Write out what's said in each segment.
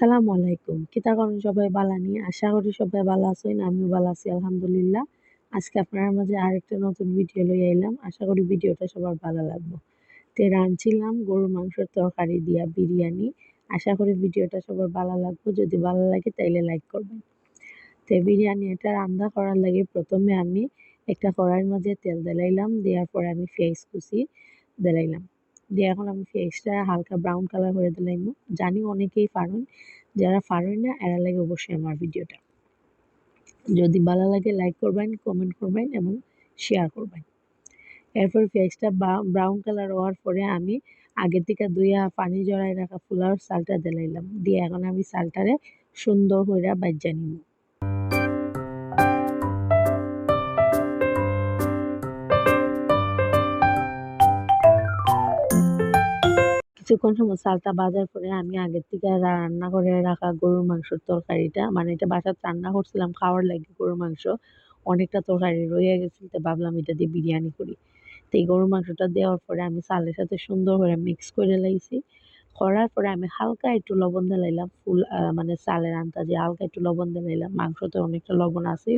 সালামু আলাইকুম। কিতা করেন সবাই বালা আশা করি সবাই ভালো আছেন, আমিও ভালো আছি, আলহামদুলিল্লাহ। আজকে আপনার মাঝে আরেকটা নতুন ভিডিও লই আইলাম। আশা করি ভিডিওটা সবার ভালো লাগবে। তে রাঁধছিলাম গরুর মাংসের তরকারি দিয়া বিরিয়ানি। আশা করি ভিডিওটা সবার ভালো লাগবে। যদি ভালো লাগে তাইলে লাইক করবেন। তে বিরিয়ানি এটা রান্না করার লাগে প্রথমে আমি একটা কড়াইয়ের মধ্যে তেল দিলাইলাম দেওয়ার পরে আমি পেঁয়াজ কুচি দিলাইলাম দিয়ে এখন আমি পেঁয়াজটা হালকা ব্রাউন কালার করে দিলাম। জানি অনেকেই পারেন যারা পারেন না, এরা লাগে অবশ্যই আমার ভিডিওটা। যদি ভালো লাগে লাইক করবেন কমেন্ট করবেন এবং শেয়ার করবেন। এরপর পেঁয়াজটা ব্রাউন কালার হওয়ার পরে আমি আগে থেকে দুইয়া পানি জড়াই রাখা ফুলার চালটা দিলাইলাম দিয়ে এখন আমি চালটারে সুন্দর করে বাজ্যা নিব কিছুক্ষণ সময় চালটা বাজার পরে আমি আগের থেকে রান্না করে রাখা গরুর মাংসের তরকারিটা মানে এটা বাসার রান্না করছিলাম, খাওয়ার লাগে গরুর মাংস, অনেকটা তরকারি রয়ে গেছিল তো ভাবলাম এটা দিয়ে বিরিয়ানি করি। তো এই গরুর মাংসটা দেওয়ার পরে আমি চালের সাথে সুন্দর করে মিক্স করে লাইছি। করার পরে আমি হালকা একটু লবণ দিলাইলাম ফুল মানে চালের আন্দাজে হালকা একটু লবণ দিলাইলাম মাংসতে অনেকটা লবণ আছে।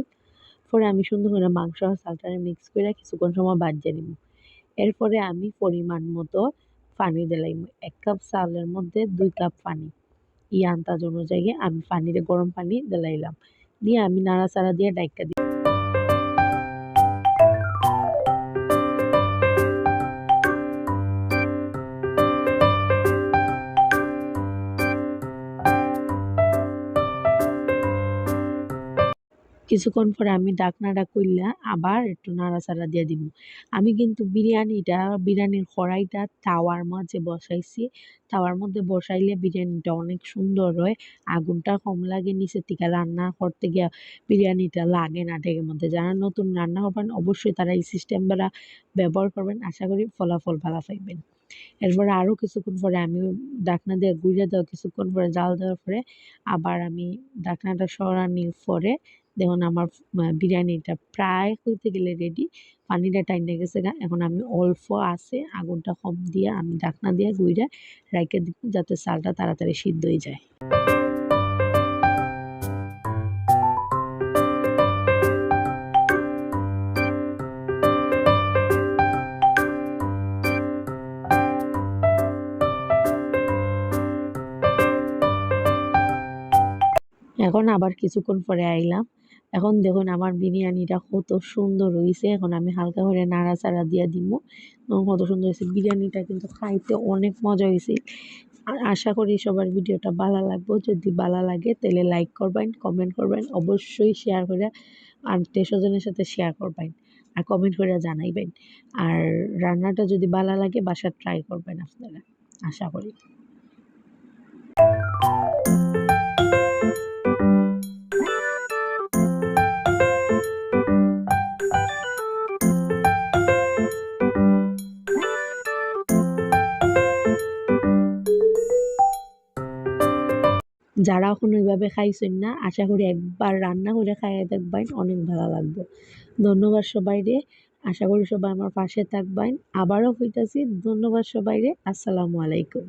পরে আমি সুন্দর করে মাংস আর চালটারে মিক্স করে কিছুক্ষণ সময় বাজিয়ে নিব। এরপরে আমি পরিমাণ মতো পানি দিলাম। এক কাপ চালের মধ্যে দুই কাপ পানি। ই আন্দাজ অনুযায়ী আমি পানিতে গরম পানি দিলাইলাম। দিয়ে আমি নাড়াচাড়া দিয়ে ডাইকা দিই কিছুক্ষণ পরে আমি ডাকনাটা করলে আবার একটু নাড়াচাড়া দিয়ে দিব। আমি কিন্তু বিরিয়ানিটা, বিরিয়ানির কড়াইটা তাওয়ার মাঝে বসাইছি। তাওয়ার মধ্যে বসাইলে বিরিয়ানিটা অনেক সুন্দর হয়। আগুনটা কম লাগে, নিচের থেকে রান্না করতে গিয়ে বিরিয়ানিটা লাগে না ঢেকের মধ্যে। যারা নতুন রান্না করবেন, অবশ্যই তারা এই সিস্টেম সিস্টেমটা ব্যবহার করবেন। আশা করি ফলাফল ভালো পাইবেন। এরপরে আরও কিছুক্ষণ পরে আমি ডাকনা দিয়ে গুঁড়ে দেওয়া, কিছুক্ষণ পরে জাল দেওয়ার পরে আবার আমি ডাকনাটা সরানোর পরে দেখুন আমার বিরিয়ানিটা প্রায় হইতে গেলে রেডি পানিটা টাইনে গেছে গা, এখন আমি অল্প আছে, আগুনটা কম দিয়ে আমি ঢাকনা দিয়ে গুইরা রাইকে দিব যাতে চালটা তাড়াতাড়ি সিদ্ধ হয়ে যায়। এখন আবার কিছুক্ষণ পরে আইলাম। এখন দেখুন আমার বিরিয়ানিটা কত সুন্দর হয়েছে এখন আমি হালকা করে নাড়াচাড়া দিয়ে দিব কত সুন্দর হয়েছে বিরিয়ানিটা কিন্তু খাইতে অনেক মজা হয়েছে আশা করি সবার ভিডিওটা ভালো লাগবে। যদি ভালো লাগে তাহলে লাইক করবেন কমেন্ট করবেন, অবশ্যই শেয়ার করে আত্মীয় স্বজনের সাথে শেয়ার করবেন আর কমেন্ট করে জানাইবেন। আর রান্নাটা যদি ভালো লাগে বাসা ট্রাই করবেন আপনারা, আশা করি। যারা এখন ওইভাবে খাইছেন না, আশা করি একবার রান্না করে খাইয়ে দেখবেন, অনেক ভালো লাগবে। ধন্যবাদ সবাই রে আশা করি সবাই আমার পাশে থাকবেন। আবারও হইতাছি ধন্যবাদ সবাই রে আসসালামু আলাইকুম।